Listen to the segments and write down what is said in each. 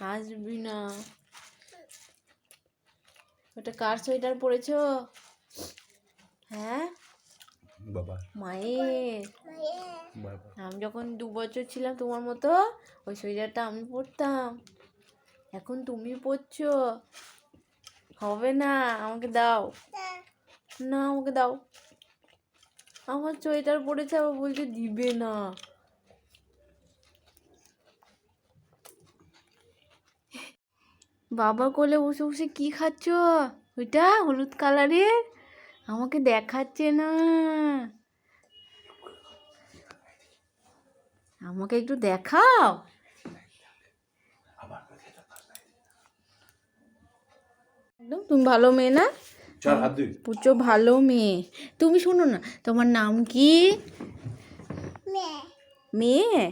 হাসবি না। ওটা কার সোয়েটার পরেছো? হ্যাঁ? বাবা মায়ের। আমি যখন দু বছর ছিলাম তোমার মতো ওই সোয়েটারটা আমি পরতাম। এখন তুমি পরছো। হবে না আমাকে দাও। না আমাকে দাও। আমার সোয়েটার পরেছে আবার বলছে দিবে না। বাবা কোলে বসে বসে কি খাচ্ছ? ওইটা হলুদ কালারের? আমাকে দেখাচ্ছে না। আমাকে একটু দেখাও। একদম তুমি ভালো মেয়ে না? পুচো ভালো মেয়ে। তুমি শোনো না তোমার নাম কি? মেয়ে?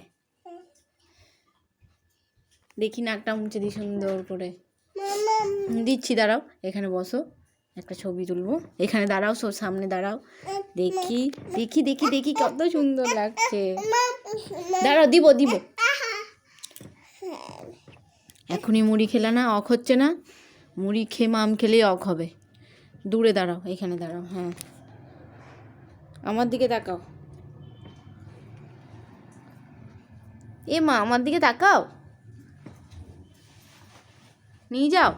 দেখি নাকটা মুছে দিই সুন্দর করে। দিচ্ছি, দাঁড়াও, এখানে বসো, একটা ছবি তুলবো, এখানে দাঁড়াও সব সামনে দাঁড়াও, দেখি দেখি দেখি দেখি, কত সুন্দর লাগছে। দাঁড়াও, দিব দিব। এখনই মুড়ি খেলে না অখ হচ্ছে না, মুড়ি খেয়ে মাম খেলেই অখ হবে। দূরে দাঁড়াও, এখানে দাঁড়াও হ্যাঁ। আমার দিকে তাকাও। এ মা, আমার দিকে তাকাও। নিয়ে যাও।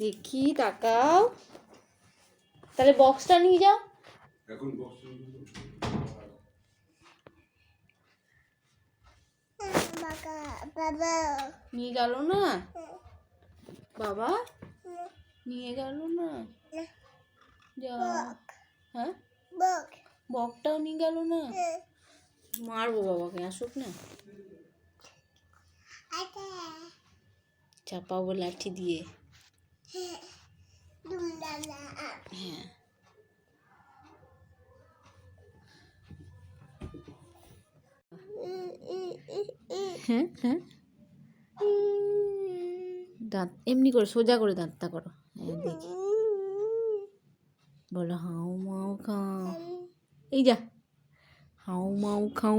দেখি তাকাও। তাহলে বক্সটা নিয়ে যাও। এখন নিয়ে গেল না? বাবা? নিয়ে গেল না? যা। হ্যাঁ? বকটাও নিয়ে গেল না? মারবো বাবাকে আসুক না। চাপাবো লাঠি দিয়ে হ্যাঁ হ্যাঁ হ্যাঁ। দাঁত, এমনি করে সোজা করে দাঁতটা করো। হ্যাঁ দেখি। বলো, হাউ মাউ খাও। এই যা। হাউ মাউ খাও।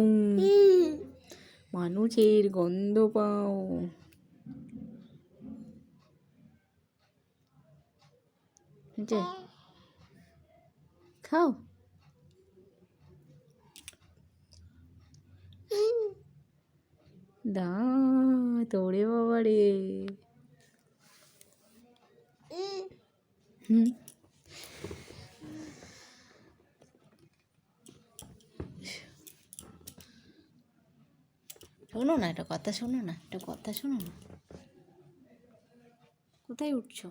মানুষের গন্ধ পাও? খাও। দাঁত ওরে বাবা রে শোনো না একটা কথা শোনো না একটা কথা শোনো না। কোথায় উঠছো?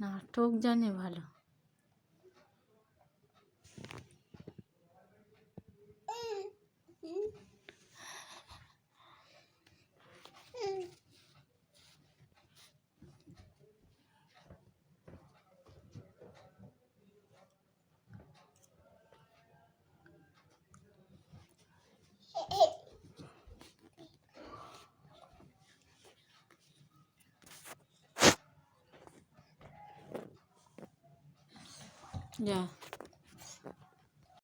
নাটক জানে ভালো। Yeah.